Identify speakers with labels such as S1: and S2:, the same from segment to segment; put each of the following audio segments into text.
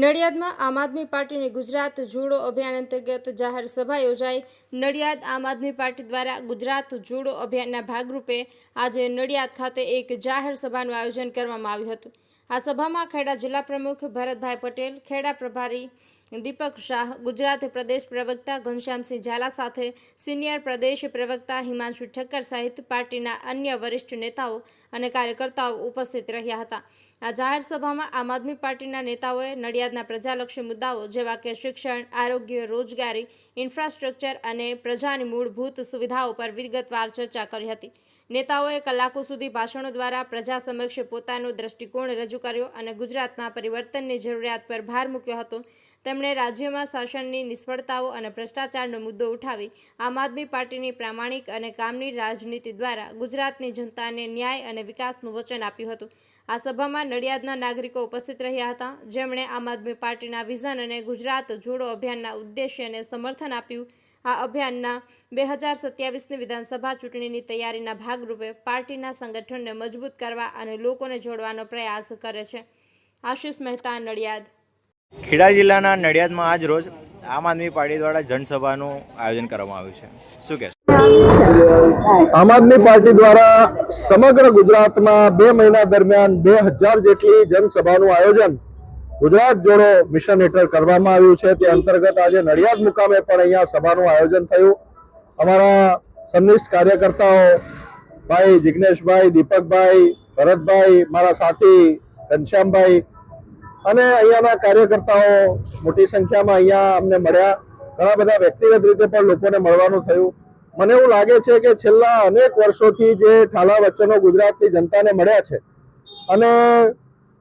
S1: નડિયાદમાં આમ આદમી પાર્ટીની ગુજરાત જોડો અભિયાન અંતર્ગત જાહેર સભા યોજાઈ. નડિયાદ આમ આદમી પાર્ટી દ્વારા ગુજરાત જોડો અભિયાનના ભાગરૂપે આજે નડિયાદ ખાતે એક જાહેર સભાનું આયોજન કરવામાં આવ્યું હતું. આ સભામાં ખેડા જિલ્લા પ્રમુખ ભરતભાઈ પટેલ, ખેડા પ્રભારી દીપક શાહ, ગુજરાત પ્રદેશ પ્રવક્તા ઘનશ્યામસિંહ ઝાલા સાથે સિનિયર પ્રદેશ પ્રવક્તા હિમાંશુ ઠક્કર સહિત પાર્ટીના અન્ય વરિષ્ઠ નેતાઓ અને કાર્યકર્તાઓ ઉપસ્થિત રહ્યા હતા. આ જાહેર સભામાં આમ આદમી પાર્ટીના નેતાઓએ નડિયાદના પ્રજાલક્ષી મુદ્દાઓ જેવા કે શિક્ષણ, આરોગ્ય, રોજગારી, ઇન્ફ્રાસ્ટ્રક્ચર અને પ્રજાની મૂળભૂત સુવિધાઓ પર વિગતવાર ચર્ચા કરી હતી. નેતાઓએ કલાકો સુધી ભાષણો દ્વારા પ્રજા સમક્ષ પોતાનો દ્રષ્ટિકોણ રજૂ કર્યો અને ગુજરાતમાં પરિવર્તનની જરૂરિયાત પર ભાર મૂક્યો હતો. તેમણે રાજ્યમાં શાસનની નિષ્ફળતાઓ અને ભ્રષ્ટાચારનો મુદ્દો ઉઠાવી આમ આદમી પાર્ટીની પ્રામાણિક અને કામની રાજનીતિ દ્વારા ગુજરાતની જનતાને ન્યાય અને વિકાસનું વચન આપ્યું હતું. આ સભામાં નડિયાદના નાગરિકો ઉપસ્થિત રહ્યા હતા. જેમણે આમ આદમી પાર્ટીના વિઝન અને ગુજરાત જોડો અભિયાનના ઉદ્દેશ્યને સમર્થન આપ્યું આ અભિયાનના બે હજાર સત્યાવીસની વિધાનસભા ચૂંટણીની તૈયારીના ભાગરૂપે પાર્ટીના સંગઠનને મજબૂત કરવા અને લોકોને જોડવાનો પ્રયાસ કરે છે. આશિષ મહેતા નડિયાદ.
S2: ખેડા જિલ્લાના નડિયાદમાં આજ રોજ આમ આદમી પાર્ટી દ્વારા જનસભાનું આયોજન કરવામાં આવ્યું છે. શું કહેશો?
S3: આમ આદમી પાર્ટી દ્વારા સમગ્ર ગુજરાતમાં બે મહિના દરમિયાન બે હજાર જેટલી જનસભાનું આયોજન ગુજરાત જોડો મિશન હેઠળ કરવામાં આવ્યું છે તે અંતર્ગત આજે નડિયાદ મુકામે પણ અહીંયા સભાનું આયોજન થયું. અમારા સન્નિષ્ઠ કાર્યકર્તાઓ, ભાઈ જિગ્નેશભાઈ, દીપકભાઈ, ભરતભાઈ, મારા સાથી, ઘનશ્યામભાઈ અને અહીંયાના કાર્યકર્તાઓ મોટી સંખ્યામાં અહીંયા અમને મળ્યા. ઘણા બધા વ્યક્તિગત રીતે પણ લોકોને મળવાનું થયું. મને એવું લાગે છે કે છેલ્લા અનેક વર્ષોથી જે ઠાલા વચ્ચનો ગુજરાતની જનતાને મળ્યા છે અને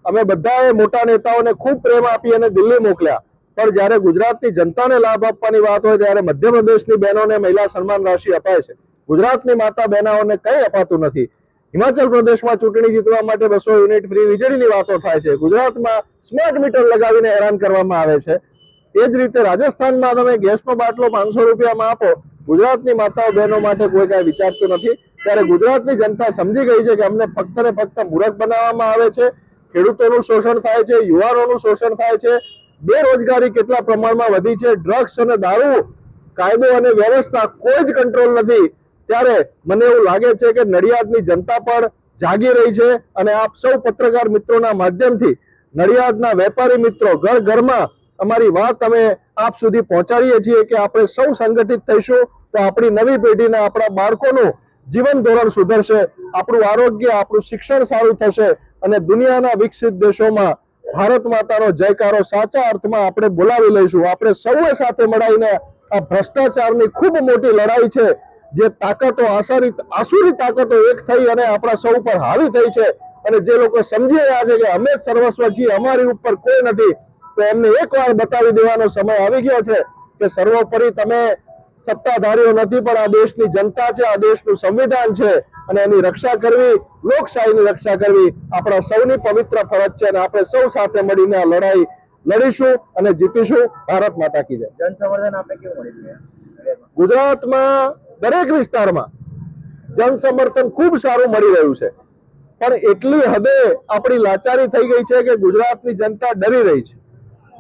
S3: અમે બધાએ મોટા નેતાઓને ખૂબ પ્રેમ આપી અને દિલ્હી મોકલ્યા. પણ જ્યારે ગુજરાતની જનતાને લાભ આપવાની વાત હોય, ત્યારે મધ્યપ્રદેશની બહેનોને મહિલા સન્માન રાશિ અપાય છે. ગુજરાતની માતા બહેનાઓને કંઈ અપાતું નથી. હિમાચલ પ્રદેશમાં ચૂંટણી જીતવા માટે બસો યુનિટ ફ્રી વીજળીની વાતો થાય છે. ગુજરાતમાં સ્માર્ટ મીટર લગાવીને હેરાન કરવામાં આવે છે. એ જ રીતે રાજસ્થાનમાં તમે ગેસનો બાટલો પાંચસો રૂપિયામાં આપો, ગુજરાતની માતાઓ બહેનો માટે કોઈ કાંઈ વિચારતું નથી. ત્યારે ગુજરાતની જનતા સમજી ગઈ છે કે અમને ફક્ત ને ફક્ત મૂરખ બનાવવામાં આવે છે. ખેડૂતોનું શોષણ થાય છે, યુવાનોનું શોષણ થાય છે. બેરોજગારી કેટલા પ્રમાણમાં વધી છે, ડ્રગ્સ અને દારૂ, કાયદો અને વ્યવસ્થા કોઈ જ કંટ્રોલ નથી. ત્યારે મને એવું લાગે છે કે નડિયાદની જનતા પણ જાગી રહી છે અને આપ સૌ પત્રકાર મિત્રોના માધ્યમથી નડિયાદના વેપારી મિત્રો ઘર ઘરમાં અમારી વાત અમે આપ સુધી પહોંચાડીએ છીએ કે આપણે સૌ સંગઠિત થઈશું તો આપણી નવી પેઢીને આપણા બાળકોનું જીવન ધોરણ સુધરશે, આપણું આરોગ્ય, આપણું શિક્ષણ સારું થશે અને દુનિયાના વિકસિત દેશોમાં ભારત માતાનો જયકારો સાચા અર્થમાં આપણે બોલાવી લઈશું. આપણે સૌએ સાથે મળીને આ ભ્રષ્ટાચારની ખૂબ મોટી લડાઈ છે, જે તાકાતો આસારી, આસુરી તાકાતો એક થઈ અને આપણા સૌ પર હાવી થઈ છે. અને જે લોકો સમજી રહ્યા છે કે અમે જ સર્વસ્વ અમારી ઉપર કોઈ નથી, તો એમને એકવાર બતાવી દેવાનો સમય આવી ગયો છે કે સર્વોપરી તમે સત્તાધારીઓ નથી, પણ આ દેશની જનતા છે, આ દેશનું સંવિધાન છે. અને એની રક્ષા કરવી લોકશાહીની રક્ષા કરવી આપણા સૌની પવિત્ર ફરજ છે અને આપણે સૌ સાથે મળીને આ લડાઈ લડીશું અને જીતીશું. ભારત માતા કી જય.
S2: જન આપણે કેવું મળી
S3: ગુજરાતમાં? દરેક વિસ્તારમાં જન સમર્થન ખૂબ સારું મળી રહ્યું છે. પણ એટલી હદે આપણી લાચારી થઈ ગઈ છે કે ગુજરાતની જનતા ડરી રહી છે.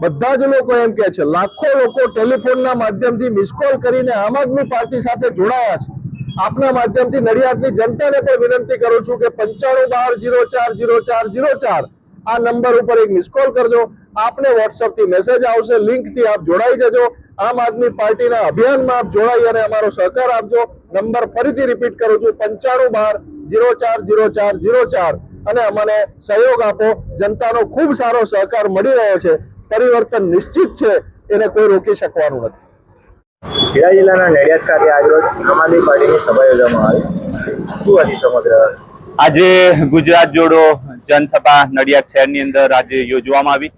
S3: બધા જ લોકો એમ કે છે લાખો લોકો ટેલિફોનના માધ્યમથી મિસકોલ કરીને આમ આદમી પાર્ટી સાથે જોડાયા છે. આપના માધ્યમથી નડિયાદની જનતાને પણ વિનંતી કરું છું કે પંચાણું બાર જીરો ચાર જીરો ચાર જીરો ચાર આ નંબર ઉપર એક મિસ કોલ કરજો. આપને વોટ્સઅપથી મેસેજ આવશે લિંકથી આપ જોડાઈ જજો. આમ આદમી પાર્ટીના અભિયાનમાં આપ જોડાઈ અને અમારો સહકાર આપજો. નંબર ફરીથી રિપીટ કરું છું, પંચાણું બાર જીરો ચાર જીરો ચાર જીરો ચાર. અને અમને સહયોગ આપો. જનતાનો ખૂબ સારો સહકાર મળી રહ્યો છે. પરિવર્તન નિશ્ચિત છે. એને કોઈ રોકી શકવાનું નથી.
S2: ખેડા જિલ્લાના નડિયાદ ખાતે આજરોજ આમ આદમી પાર્ટીની સભા યોજવામાં આવી. શું હતી સમગ્ર?
S4: આજે ગુજરાત જોડો જનસભા નડિયાદ શહેરની અંદર આજે યોજવામાં આવી.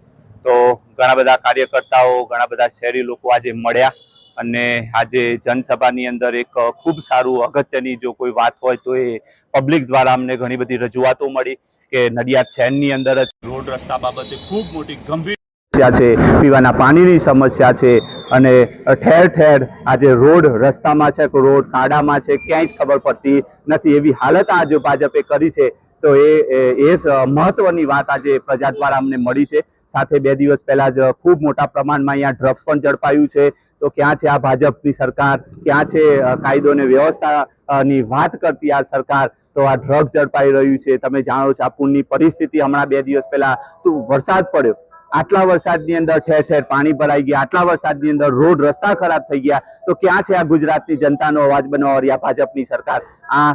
S4: તો ઘણા બધા કાર્યકર્તાઓ ઘણા બધા શહેરી લોકો આજે મળ્યા અને આજે જનસભાની અંદર એક ખૂબ સારું અગત્યની જો કોઈ વાત હોય તો એ પબ્લિક દ્વારા અમને ઘણી બધી રજૂઆતો મળી કે નડિયાદ શહેરની અંદર જ રોડ રસ્તા બાબતે ખૂબ મોટી ગંભીર સમસ્યા છે, પીવાના પાણીની સમસ્યા છે અને ઠેર ઠેર આજે રોડ રસ્તામાં છે, રોડ કાડામાં છે, ક્યાંય જ ખબર પડતી નથી. એવી હાલત આજે ભાજપે કરી છે. તો એ એ મહત્વની વાત આજે પ્રજા દ્વારા અમને મળી છે. સાથે બે દિવસ પહેલા જ ખૂબ મોટા પ્રમાણમાં અહીંયા ડ્રગ્સ પણ ઝડપાયું છે. તો ક્યાં છે આ ભાજપની સરકાર? ક્યાં છે કાયદો અને વ્યવસ્થા ની વાત કરતી આ સરકાર? તો આ ડ્રગ ઝડપાઈ રહ્યું છે. તમે જાણો છો આ પૂરની પરિસ્થિતિ હમણાં બે દિવસ પહેલા વરસાદ પડ્યો. આટલા વરસાદની અંદર ઠેર ઠેર પાણી ભરાઈ ગયા, આટલા વરસાદની અંદર રોડ રસ્તા ખરાબ થઈ ગયા. તો ક્યાં છે આ ગુજરાતની જનતાનો અવાજ બનવાવાળી આ ભાજપની સરકાર? આ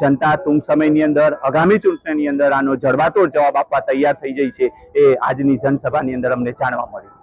S4: જનતા ટૂંક સમયની અંદર, આગામી ચૂંટણીની અંદર આનો જડબાતોડ જવાબ આપવા તૈયાર થઈ જઈ છે એ આજની જનસભાની અંદર અમને જાણવા મળ્યું.